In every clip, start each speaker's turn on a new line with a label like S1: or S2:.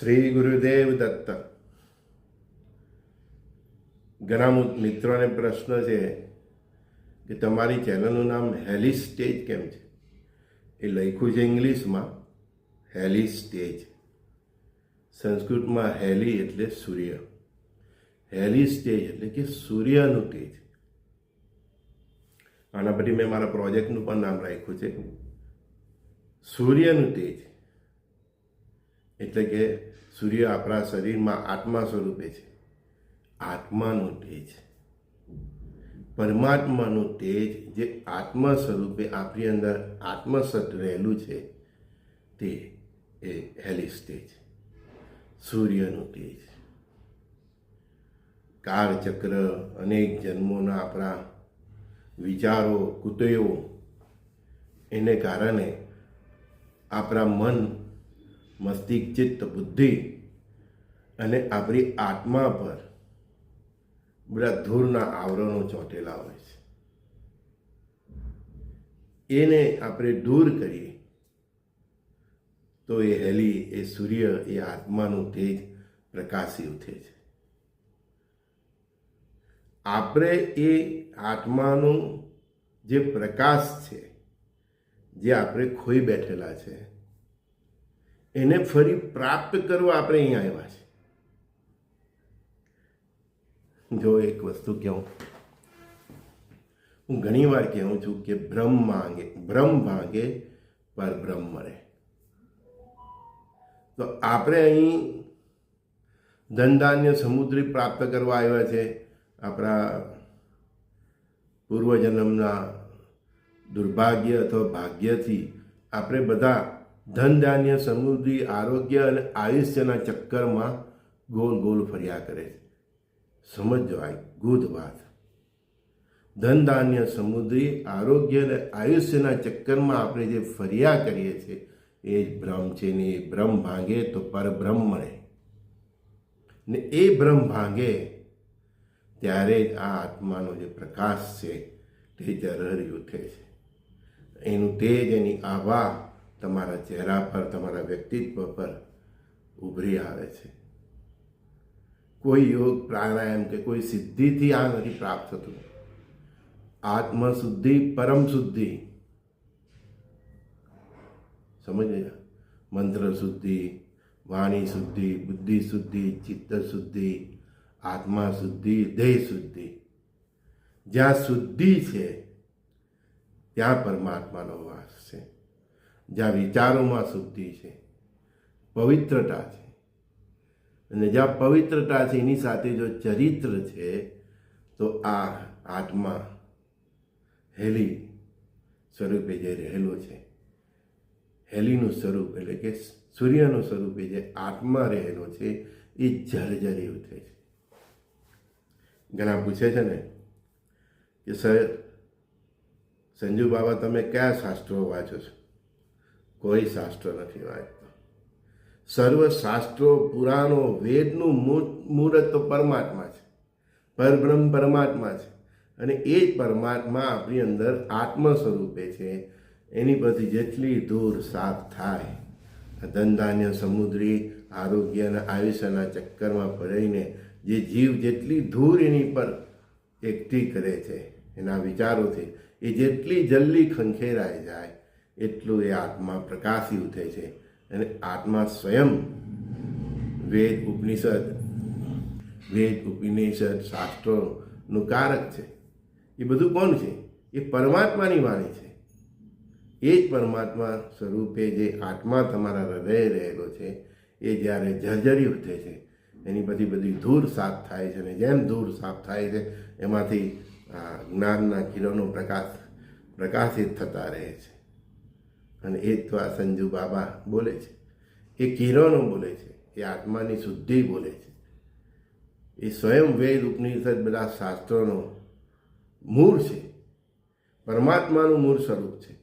S1: શ્રી ગુરુદેવ દત્ત. ઘણા મિત્રોને પ્રશ્ન છે કે તમારી ચેનલનું નામ હેલી સ્ટેજ કેમ છે? એ લખ્યું છે ઇંગ્લિશમાં, હેલી સ્ટેજ. સંસ્કૃતમાં હેલી એટલે સૂર્ય. હેલી સ્ટેજ એટલે કે સૂર્યનું તેજ. આના પછી મેં મારા પ્રોજેક્ટનું પણ નામ રાખ્યું છે. સૂર્યનું તેજ. એટલે કે સૂર્ય આપણા શરીરમાં આત્મા સ્વરૂપે છે. આત્માનું તેજ. પરમાત્માનું તેજ જે આત્મા સ્વરૂપે આપણી અંદર આત્મસત રહેલું છે, તે એ હેલિસ તેજ. સૂર્યનું તેજ. કાળચક્ર અનેક જન્મોના આપણા વિચારો કુતયો એને કારણે આપણા મન મસ્તિષ્ક, ચિત્ત, બુદ્ધિ અને આપણી આત્મા પર બધા ધૂળના આવરણો ચોંટેલા હોય છે. એને આપણે દૂર કરીએ તો એ હેલી, એ સૂર્ય, એ આત્માનું તેજ પ્રકાશી ઉઠે છે. આપણે એ આત્માનું જે પ્રકાશ છે, જે આપણે ખોઈ બેઠેલા છે એને ફરી પ્રાપ્ત કરવા આપણે અહીંયા આવ્યા છે જો એક વસ્તુ કહું, હું ઘણી વાર કહું છું કે બ્રહ્મ માંગે બ્રહ્મ ભાંગે, પર બ્રહ્મ મળે તો આપણે અહીં ધનધાન્ય સમુદ્રી પ્રાપ્ત કરવા આવ્યા છે આપણા પૂર્વજન્મના દુર્ભાગ્ય અથવા ભાગ્યથી. આપણે બધા ધન, ધાન્ય, સમૃદ્ધિ, આરોગ્ય અને આયુષ્યના ચક્કરમાં ગોળ ગોલ ફર્યા કરે છે. સમજો આ ગુદ વાત. ધન, ધાન્ય, સમૃદ્ધિ, આરોગ્ય અને આયુષ્યના ચક્કરમાં આપણે જે ફર્યા કરીએ છીએ, એ જ ભ્રમ છે ને એ ભ્રમ ભાંગે તો પરબ્રહ્મ મળે. ને એ ભ્રમ ભાંગે ત્યારે જ આ આત્માનો જે પ્રકાશ છે તે ઝરહરી ઉઠે છે. એનું તેજ એની આભા તમારા ચહેરા પર, તમારા વ્યક્તિત્વ પર ઉભરી આવે છે. કોઈ યોગ, પ્રાણાયામ કે કોઈ સિદ્ધિથી આ નથી પ્રાપ્ત થતું. આત્મશુદ્ધિ પરમ શુદ્ધિ સમજ મંત્ર શુદ્ધિ વાણી શુદ્ધિ બુદ્ધિ શુદ્ધિ ચિત્ત શુદ્ધિ આત્મા શુદ્ધિ દેહ શુદ્ધિ જ્યાં શુદ્ધિ છે, ત્યાં પરમાત્માનો વાસ છે. જ્યાં વિચારોમાં શુદ્ધિ છે, પવિત્રતા છે. અને જ્યાં પવિત્રતા છે, એની સાથે જો ચરિત્ર છે, તો આ આત્મા હેલી સ્વરૂપે જે રહેલો છે, હેલીનું સ્વરૂપ એટલે કે સૂર્યનું સ્વરૂપે જે આત્મા રહેલો છે, એ જર્જરી ઉઠે છે ઘણા પૂછે છે ને કે સર, સંજુ બાબા તમે કયા શાસ્ત્રો વાંચો છો? કોઈ શાસ્ત્ર નથી વાંચતો. સર્વ શાસ્ત્રો પુરાણો વેદનું મૂળત તો પરમાત્મા છે. પરબ્રહ્મ પરમાત્મા છે. અને એ જ પરમાત્મા આપણી અંદર આત્મ સ્વરૂપે છે. એની પરથી જેટલી દૂર સાફ થાય, આ ધનધાન્ય સમુદ્રી, આરોગ્ય અને આયુષ્યના ચક્કરમાં ભરાઈને જે જીવ જેટલી ધૂર એની પર એકઠી કરે છે, એના વિચારોથી એ જેટલી જલ્દી ખંખેરાઈ જાય એટલું એ આત્મા પ્રકાશી ઉઠે છે. અને આત્મા સ્વયં વેદ ઉપનિષદ વેદ ઉપનિષદ, શાસ્ત્રોનું કારક છે. એ બધું કોણ છે? એ પરમાત્માની વાણી છે. એ જ પરમાત્મા સ્વરૂપે જે આત્મા તમારા હૃદય રહેલો છે, એ જ્યારે જર્જરી ઉઠે છે, એની પછી બધી ધૂળ સાફ થાય છે અને જેમ ધૂળ સાફ થાય છે, એમાંથી જ્ઞાનના કિરણો પ્રકાશ, પ્રકાશિત થતા રહે છે. અને એ જ તો આ સંજુ બાબા બોલે છે. એ કિરણો બોલે છે. એ આત્માની શુદ્ધિ બોલે છે. એ સ્વયં વેદ ઉપનિષદ બધા શાસ્ત્રોનો મૂળ છે. પરમાત્માનું મૂળ સ્વરૂપ છે.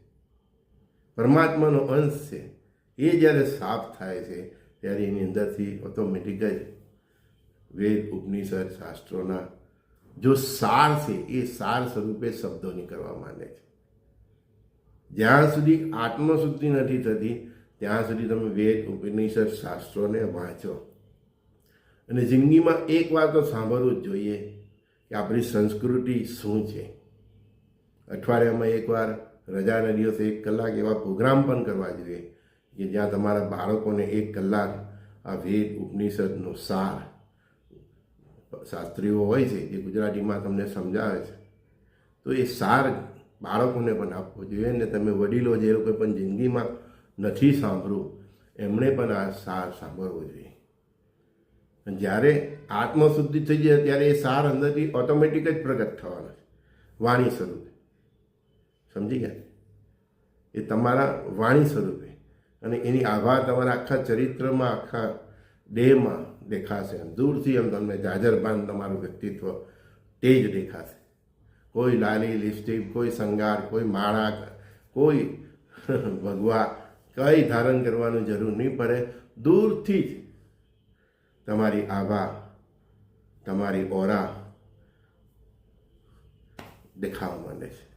S1: પરમાત્માનો અંશ છે. એ જ્યારે સાફ થાય છે, ત્યારે એની અંદરથી ઓટોમેટિક જ વેદ ઉપનિષદ શાસ્ત્રોના જો સાર છે, એ સાર સ્વરૂપે શબ્દો નીકળવા માંડે છે. જ્યાં સુધી આત્મશુદ્ધિ નથી થતી, ત્યાં સુધી તમે વેદ, ઉપનિષદ, શાસ્ત્રોને વાંચો. અને જિંદગીમાં એક વાર તો સાંભળવું જ જોઈએ કે આપણી સંસ્કૃતિ શું છે. અઠવાડિયામાં એકવાર રજાના દિવસે એક કલાક એવા પ્રોગ્રામ પણ કરવા જોઈએ કે જ્યાં તમારા બાળકોને એક કલાક આ વેદ, ઉપનિષદનો સાર શાસ્ત્રીઓ હોય છે, જે ગુજરાતીમાં તમને સમજાવે છે. તો એ સાર બાળકોને પણ આપવો જોઈએ ને તમે વડીલો જે લોકો પણ જિંદગીમાં નથી સાંભળવું, એમણે પણ આ સાર સાંભળવો જોઈએ. જ્યારે આત્મશુદ્ધિ થઈ જાય ત્યારે એ સાર અંદરથી ઓટોમેટિક જ પ્રગટ થવાનો છે. વાણી સ્વરૂપે. સમજી ગયા? એ તમારા વાણી સ્વરૂપે. અને એની આભા તમારા આખા ચરિત્રમાં, આખા દેહમાં દેખાશે. દૂરથી એમ તમને જાજરબાન તમારું વ્યક્તિત્વ તે જ દેખાશે. કોઈ લાલી લિપસ્ટિક, કોઈ શંગાર કોઈ માળા, કોઈ ભગવા, કંઈ ધારણ કરવાનું જરૂર નહીં પડે. દૂરથી જ તમારી આભા, તમારી ઓરા દેખાવા માંડે છે.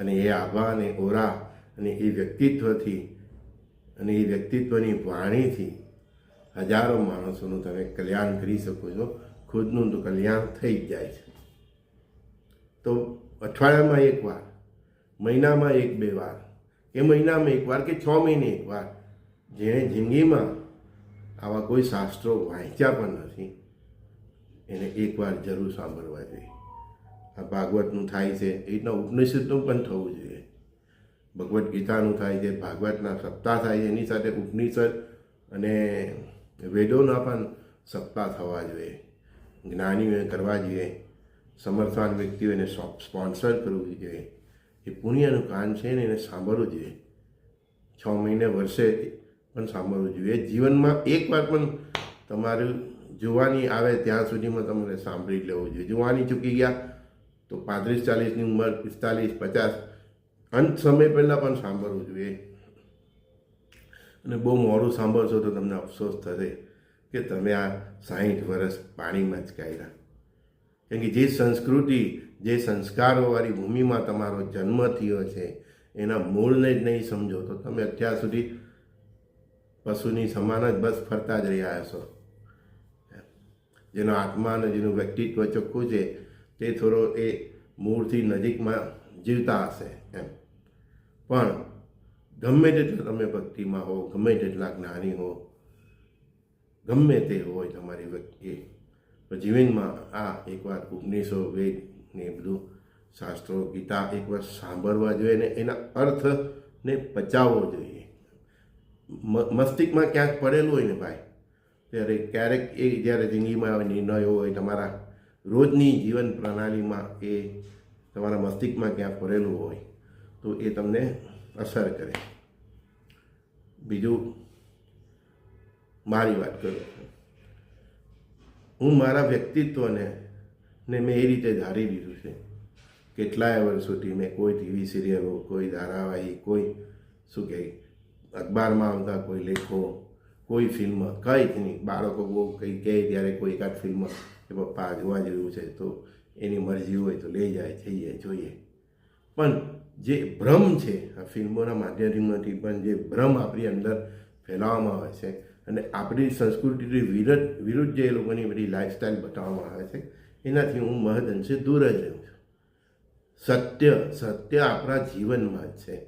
S1: અને એ આભા અને ઓરા અને એ વ્યક્તિત્વથી અને એ વ્યક્તિત્વની વાણીથી હજારો માણસોનું તમે કલ્યાણ કરી શકો છો. ખુદનું તો કલ્યાણ થઈ જ જાય છે. તો અઠવાડિયામાં એક વાર, મહિનામાં એક બે વાર, કે મહિનામાં એક વાર કે છ મહિને એક વાર, જેણે જિંદગીમાં આવા કોઈ શાસ્ત્રો વાંચ્યા પણ નથી, એને એકવાર જરૂર સાંભળવા જોઈએ. આ ભાગવતનું થાય છે, એ રીતના ઉપનિષદનું પણ થવું જોઈએ. ભગવદ્ ગીતાનું થાય છે, ભાગવતના સપ્તાહ થાય છે, એની સાથે ઉપનિષદ અને વેદોના પણ સપ્તાહ થવા જોઈએ. જ્ઞાનીઓએ કરવા જોઈએ. સમર્થવાન વ્યક્તિઓને સ્પોન્સર કરવું જોઈએ. એ પુણ્યનું કામ છે ને એને સાંભળવું જોઈએ. છ મહિને વર્ષે પણ સાંભળવું જોઈએ. જીવનમાં એકવાર પણ તમારું જોવાની આવે ત્યાં સુધીમાં તમારે સાંભળી લેવું જોઈએ. જોવાની ચૂકી ગયા તો પાંત્રીસ, ચાલીસની ઉંમર, પિસ્તાલીસ, પચાસ, અંત સમય પહેલાં પણ સાંભળવું જોઈએ. અને બહુ મોડું સાંભળશો તો તમને અફસોસ થશે કે તમે આ સાહીઠ વર્ષ પાણીમાં જ કાઢ્યા કેમ કે જે સંસ્કૃતિ, જે સંસ્કારોવાળી ભૂમિમાં તમારો જન્મ થયો છે, એના મૂળને જ નહીં સમજો, તો તમે અત્યાર સુધી પશુની સમાન જ બસ ફરતા જ રહ્યા હશો. જેનો આત્મા અને જેનું વ્યક્તિત્વ ચોખ્ખું છે, તે થોડો એ મૂળથી નજીકમાં જીવતા હશે એમ. પણ ગમે તેટલા તમે ભક્તિમાં હો, ગમે તેટલા જ્ઞાની હો, ગમે તે હોય તમારી વ્યક્તિ પણ જીવનમાં આ એકવાર ઉપનિષો વેદ ને બધું શાસ્ત્રો ગીતા એકવાર સાંભળવા જોઈએ ને એના અર્થને પચાવવો જોઈએ. મસ્તિષ્કમાં ક્યાંક પડેલું હોય ને ભાઈ, ત્યારે ક્યારેક એ જ્યારે જિંદગીમાં આવે નિર્ણયો હોય, તમારા રોજની જીવન પ્રણાલીમાં એ તમારા મસ્તિષ્કમાં ક્યાંક પડેલું હોય, તો એ તમને અસર કરે. બીજું, મારી વાત કરું. હું મારા વ્યક્તિત્વને ને મેં એ રીતે ધારી દીધું છે. કેટલાય વર્ષોથી મેં કોઈ ટીવી સિરિયલો કોઈ ધારાવાહિક કોઈ શું કહે અખબારમાં આવતા કોઈ લેખો, કોઈ ફિલ્મ કંઈ જ નહીં. બાળકો બહુ કંઈ કહે ત્યારે કોઈ એકાદ ફિલ્મ કે પપ્પા જોવા જેવું છે તો એની મરજી હોય તો લઈ જાય, જઈએ, જોઈએ. પણ જે ભ્રમ છે આ ફિલ્મોના માધ્યમથી પણ જે ભ્રમ આપણી અંદર ફેલાવવામાં આવે છે અને આપણી સંસ્કૃતિથી વિરુદ્ધ વિરુદ્ધ જે લોકોની બધી લાઇફસ્ટાઈલ બતાવવામાં આવે છે, એનાથી હું મહદ અંશે દૂર જ રહું છું. સત્ય સત્ય આપણા જીવનમાં જ છે.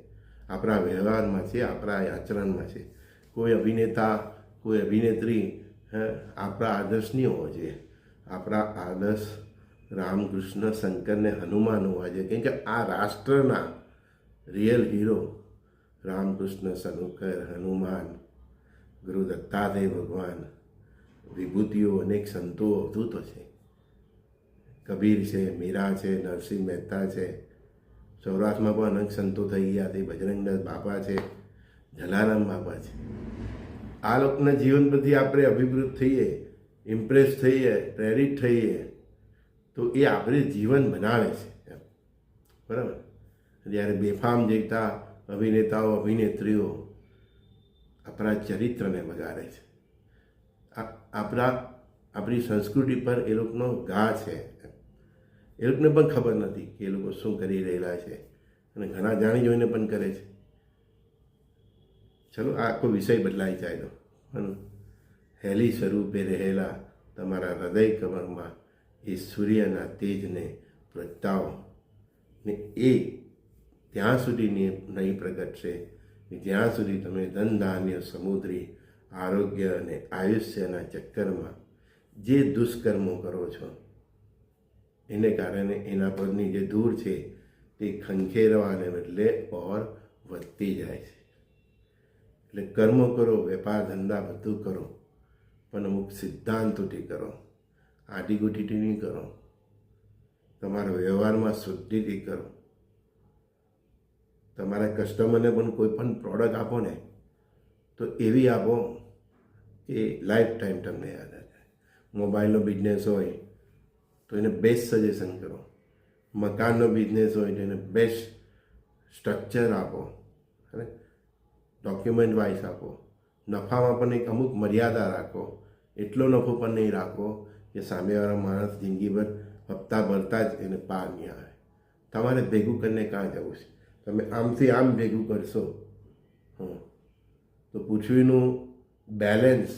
S1: આપણા વ્યવહારમાં છે, આપણા આચરણમાં છે. કોઈ અભિનેતા, કોઈ અભિનેત્રી આપણા આદર્શની હોવા જોઈએ. આપણા આદર્શ રામકૃષ્ણ શંકરને હનુમાન હોવા જોઈએ. કેમ કે આ રાષ્ટ્રના રિયલ હીરો રામકૃષ્ણ, શંકર, હનુમાન ગુરુ દત્તાત્રેય ભગવાન. વિભૂતિઓ અનેક સંતો અવધૂતો છે. કબીર છે, મીરા છે, નરસિંહ મહેતા છે. સૌરાષ્ટ્રમાં પણ અનેક સંતો થઈ ગયા તે બજરંગદાસ બાપા છે, જલારામ બાપા છે. આ લોકોના જીવન પરથી આપણે અભિભૂત થઈએ ઇમ્પ્રેસ થઈએ, પ્રેરિત થઈએ, તો એ આપણે જીવન બનાવે છે. બરાબર? જ્યારે બેફામ જીવતા અભિનેતાઓ, અભિનેત્રીઓ આપણા ચરિત્રને વગાડે છે. આપણા આપણી સંસ્કૃતિ પર એ લોકોનો ગા છે. એ લોકોને પણ ખબર નથી કે એ લોકો શું કરી રહેલા છે અને ઘણા જાણી જોઈને પણ કરે છે. ચલો, આ આખો વિષય બદલાઈ જાય પણ હેલી સ્વરૂપે રહેલા તમારા હૃદય કમરમાં એ સૂર્યના તેજને પ્રગટાવો. ને એ ત્યાં સુધી નહીં પ્રગટશે કે જ્યાં સુધી તમે ધન ધાન્ય સમુદ્રી, આરોગ્ય અને આયુષ્યના ચક્કરમાં જે દુષ્કર્મો કરો છો, એને કારણે એના પરની જે ધૂળ છે તે ખંખેરવાને બદલે ઓર વધતી જાય છે. એટલે કર્મ કરો, વેપાર ધંધા બધું કરો, પણ અમુક સિદ્ધાંતોથી કરો આટીગુટીથી નહીં કરો. તમારા વ્યવહારમાં શુદ્ધિથી કરો. તમારા કસ્ટમરને પણ કોઈ પણ પ્રોડક્ટ આપો ને, તો એવી આપો કે લાઈફ ટાઈમ તમને યાદ આવે મોબાઈલનો બિઝનેસ હોય, તો એને બેસ્ટ સજેશન કરો. મકાનનો બિઝનેસ હોય, તો એને બેસ્ટ સ્ટ્રક્ચર આપો. અને ડોક્યુમેન્ટ વાઇઝ આપો. નફામાં પણ એક અમુક મર્યાદા રાખો. એટલો નફો પણ નહીં રાખો કે સામેવાળા માણસ જિંદગીભર હપ્તા ભરતા જ એને પાર નહીં આવે. તમારે ભેગું કરીને કાં જવું છે? તમે આમથી આમ ભેગું કરશો. હં તો પૃથ્વીનું બેલેન્સ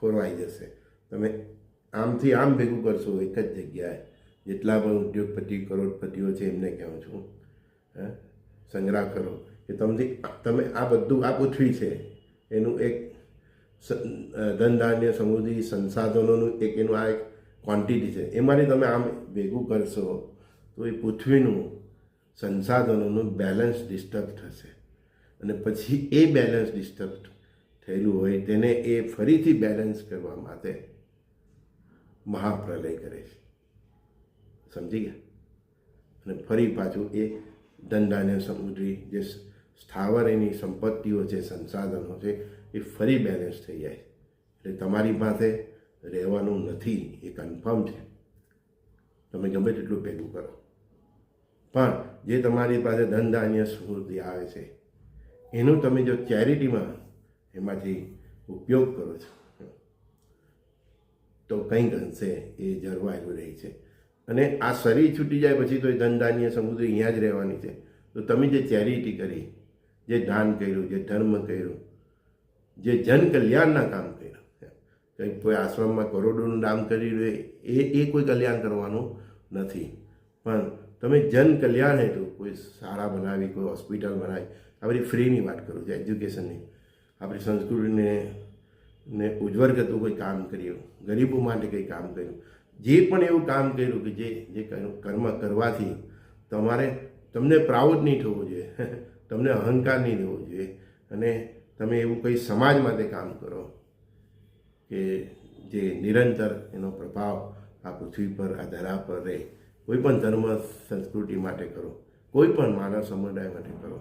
S1: ખોરવાઈ જશે. તમે આમથી આમ ભેગું કરશો એક જ જગ્યાએ. જેટલા પણ ઉદ્યોગપતિ, કરોડપતિઓ છે, એમને કહું છું. હે? સંગ્રહ કરો. કે તમને, તમે આ બધું, આ પૃથ્વી છે, એનું એક ધનધાન્ય ધન ધાન્ય સમૃદ્ધિ સંસાધનોનું એક, એનું આ એક ક્વોન્ટિટી છે. એમાંથી તમે આમ ભેગું કરશો, તો એ પૃથ્વીનું સંસાધનોનું બેલેન્સ ડિસ્ટર્બ થશે. અને પછી એ બેલેન્સ ડિસ્ટર્બ થયેલું હોય તેને એ ફરીથી બેલેન્સ કરવા માટે મહાપ્રલય કરે છે. સમજી ગયા? અને ફરી પાછું એ દંડાને સમુદ્રી જે સ્થાવર એની સંપત્તિઓ છે, સંસાધનો છે, એ ફરી બેલેન્સ થઈ જાય એટલે તમારી પાસે રહેવાનું નથી, એ કન્ફર્મ છે. તમે ગમે તેટલું ભેગું કરો. પણ જે તમારી પાસે ધન ધાન્ય સમૃદ્ધિ આવે છે, એનું તમે જો ચેરિટીમાં એમાંથી ઉપયોગ કરો છો, તો કંઈક અંશે એ જળવાયેલું રહે છે. અને આ શરીર છૂટી જાય પછી તો એ ધનધાન્ય સમુદ્ર અહીંયા જ રહેવાની છે. તો તમે જે ચેરિટી કરી, જે દાન કર્યું, જે ધર્મ કર્યું, જે જન કલ્યાણના કામ કર્યું કંઈક કોઈ આશ્રમમાં કરોડોનું દાન કરી રહ્યું એ એ કોઈ કલ્યાણ કરવાનું નથી. પણ તમે જન કલ્યાણ હેતુ કોઈ શાળા બનાવી, કોઈ હોસ્પિટલ બનાવી આ બધી ફ્રીની વાત કરું છું, એજ્યુકેશનની. આપણી સંસ્કૃતિને ને ઉજ્જવળ કરતું કોઈ કામ કર્યું, ગરીબો માટે કંઈ કામ કર્યું. જે પણ એવું કામ કર્યું કે જે જે કર્મ કરવાથી તમારે, તમને પ્રાઉડ નહીં થવું જોઈએ, તમને અહંકાર નહીં થવો જોઈએ. અને તમે એવું કંઈ સમાજ માટે કામ કરો કે જે નિરંતર એનો પ્રભાવ આ પૃથ્વી પર, આ ધરા પર રહે. કોઈ પણ ધર્મ સંસ્કૃતિ માટે કરો, કોઈ પણ માનવ સમુદાય માટે કરો.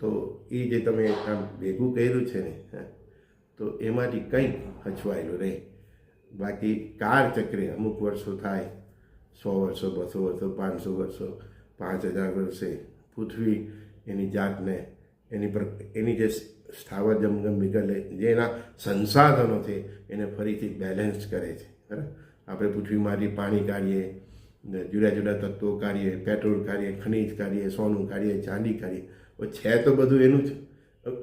S1: તો એ જે તમે આમ ભેગું કર્યું છે ને તો એમાંથી કંઈક હચવાયેલું રહે બાકી કાર ચક્રે અમુક વર્ષો થાય, સો વર્ષો, બસો વર્ષો, પાંચસો વર્ષો, પાંચ હજાર વર્ષે પૃથ્વી એની જાતને, એની પર, એની જે સ્થાવર જમગમ વિગલે જે એના સંસાધનો છે, એને ફરીથી બેલેન્સ કરે છે. બરાબર? આપણે પૃથ્વીમાંથી પાણી કાઢીએ જુદા જુદા તત્વો કાઢીએ, પેટ્રોલ કાઢીએ, ખનિજ કાઢીએ, સોનું કાઢીએ, ચાંદી કાઢીએ. છે તો બધું એનું જ.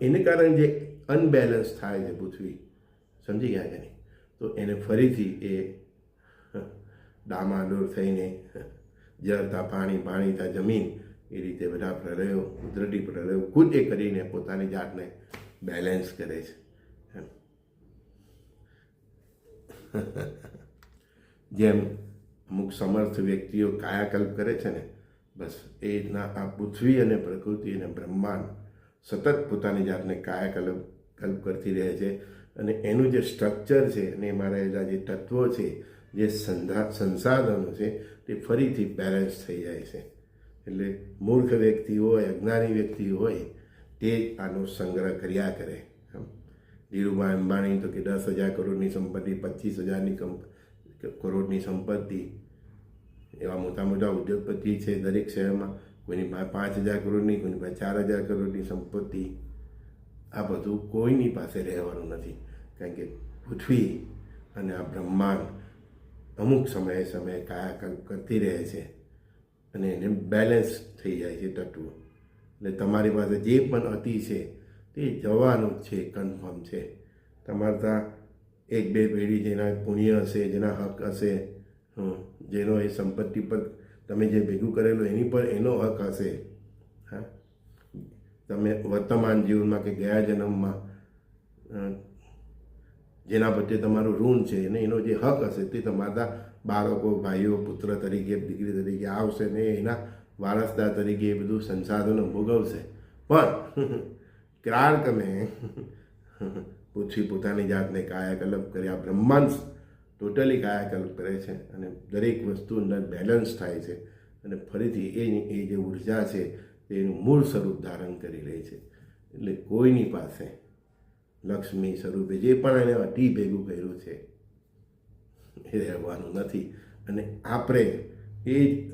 S1: એને કારણે જે અનબેલેન્સ થાય છે પૃથ્વી, સમજી ગયા કે નહીં? તો એને ફરીથી એ ડામાડોળ થઈને જળતા પાણી, પાણીતા જમીન એ રીતે બધા પ્રલયો, કુદરતી પ્રલયો, ખુદ એ કરીને પોતાની જાતને બેલેન્સ કરે છે. જેમ અમુક સમર્થ વ્યક્તિઓ કાયાકલ્પ કરે છે ને, બસ એ રીતના આ પૃથ્વી અને પ્રકૃતિ અને બ્રહ્માંડ સતત પોતાની જાતને કાયાકલ્પ, કલ્પ કરતી રહે છે અને એનું જે સ્ટ્રક્ચર છે અને એમાં રહેલા જે તત્વો છે, જે સંધા, સંસાધનો છે, તે ફરીથી બેલેન્સ થઈ જાય છે એટલે મૂર્ખ વ્યક્તિ હોય, અજ્ઞાની વ્યક્તિ હોય, તે આનો સંગ્રહ કર્યા કરે. ધીરુભાઈ અંબાણી તો કે દસ હજાર કરોડની સંપત્તિ, પચીસ હજારની કંપ કરોડની સંપત્તિ, એવા મોટા મોટા ઉદ્યોગપતિ છે દરેક શહેરમાં. કોઈની પાસે પાંચ હજાર કરોડની, કોઈની પાસે ચાર હજાર કરોડની સંપત્તિ. આ બધું કોઈની પાસે રહેવાનું નથી. કારણ કે પૃથ્વી અને આ બ્રહ્માંડ અમુક સમયે સમયે કાયાકલ્પ કરતી રહે છે અને એને બેલેન્સ થઈ જાય છે તત્વો. એટલે તમારી પાસે જે પણ અતિ છે તે જવાનું છે કન્ફર્મ છે. તમારે ત્યાં એક, બે પેઢી જેના પુણ્ય હશે, જેના હક હશે જેનો એ સંપત્તિ પર તમે જે ભેગું કરેલું, એની પર એનો હક હશે. હા? તમે વર્તમાન જીવનમાં કે ગયા જન્મમાં જેના પ્રત્યે તમારું ઋણ છે અને એનો જે હક હશે, તે તમારા બાળકો, ભાઈઓ, પુત્ર તરીકે, દીકરી તરીકે આવશે ને એના વારસદાર તરીકે એ બધું સંસાધનો ભોગવશે. પણ તમે પૂછી પોતાની જાતને કાયાકલ્પ કર્યા, બ્રહ્માંડ ટોટલી કાયાકલ્પ કરે છે અને દરેક વસ્તુ અંદર બેલેન્સ થાય છે અને ફરીથી એ એ જે ઊર્જા છે તેનું મૂળ સ્વરૂપ ધારણ કરી રહી છે. એટલે કોઈની પાસે લક્ષ્મી સ્વરૂપે જે પણ એને અટી ભેગું કર્યું છે, એ રહેવાનું નથી. અને આપણે એ જ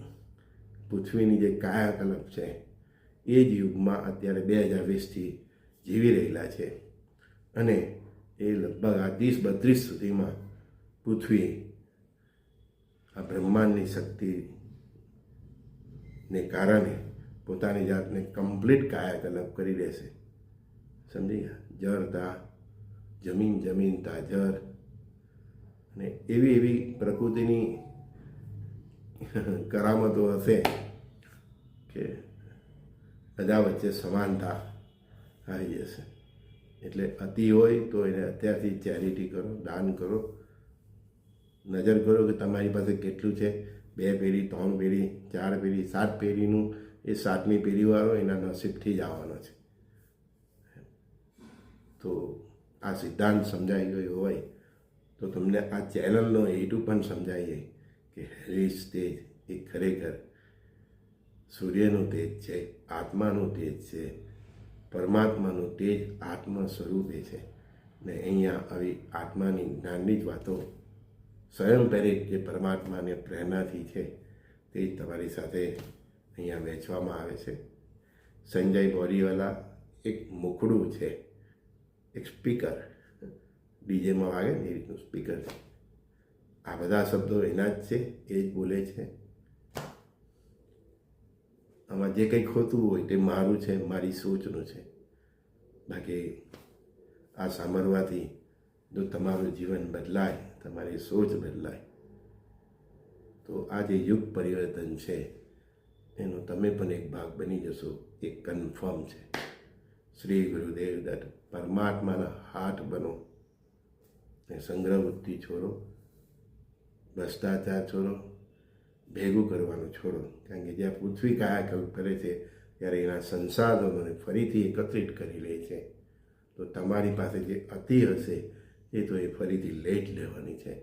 S1: પૃથ્વીની જે કાયાકલ્પ છે, એ જ યુગમાં અત્યારે બે હજાર વીસથી જીવી રહેલા છે. અને એ લગભગ આ ત્રીસ બત્રીસ સુધીમાં પૃથ્વી આ બ્રહ્માંડની શક્તિને કારણે પોતાની જાતને કમ્પ્લીટ કાયાકલ્પ કરી દેશે. સમજી ગયા? જર તા, જમીન જમીન તા જર અને એવી એવી પ્રકૃતિની કરામતો હશે કે બધા વચ્ચે સમાનતા આવી જશે. એટલે અતિ હોય તો એને અત્યારથી ચેરિટી કરો, દાન કરો. નજર કરો કે તમારી પાસે કેટલું છે. બે પેઢી, ત્રણ પેઢી, ચાર પેઢી, સાત પેઢીનું એ સાતમી પેઢીવાળો એના નસીબથી જ આવવાનો છે. તો આ સિદ્ધાંત સમજાઈ ગયો હોય તો તમને આ ચેનલનો હેતુ પણ સમજાઈ જાય કે હેરિસ તેજ એ ખરેખર સૂર્યનું તેજ છે, આત્માનું તેજ છે. પરમાત્માનું તેજ આત્મા સ્વરૂપે છે. ને અહીંયા આવી આત્માની જ્ઞાનની જ વાતો સ્વયં પ્રેરિત જે પરમાત્માને પ્રેરણાથી છે, તે જ તમારી સાથે અહીંયા વહેંચવામાં આવે છે. સંજય બોરીવાલા એક મુખડું છે, એક સ્પીકર. ડીજેમાં વાગે ને એ રીતનું સ્પીકર છે. આ બધા શબ્દો એના જ છે, એ જ બોલે છે. આમાં જે કંઈ ખોતું હોય તે મારું છે, મારી સોચનું છે. બાકી આ સાંભળવાથી જો તમારું જીવન બદલાય, તમારી સોચ બદલાય, તો આ જે યુગ પરિવર્તન છે, એનો તમે પણ એક ભાગ બની જશો, એ કન્ફર્મ છે. શ્રી ગુરુદેવ દત્ત પરમાત્માના હાથ બનો. સંગ્રહ વૃત્તિ છોડો, ભ્રષ્ટાચાર છોડો ભેગું કરવાનું છોડો. કારણ કે જ્યાં પૃથ્વી કાયાકલ્પ કરે છે, ત્યારે એના સંસાધનોને ફરીથી એકત્રિત કરી લે છે. તો તમારી પાસે જે અતિ હશે, એ તો એ ફરીથી લઈ જ લેવાની છે.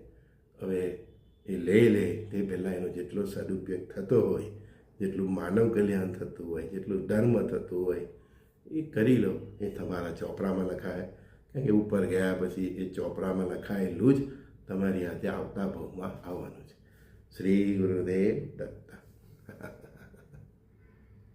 S1: હવે એ લઈ લે, તે પહેલાં એનો જેટલો સદુપયોગ થતો હોય, જેટલું માનવ કલ્યાણ થતું હોય, જેટલું ધર્મ થતું હોય, એ કરી લો. એ તમારા ચોપડામાં લખાય. કારણ કે ઉપર ગયા પછી એ ચોપડામાં લખાયેલું જ તમારી હાથે આવતા ભાવમાં આવવાનું છે. શ્રી ગુરુદેવ દત્તા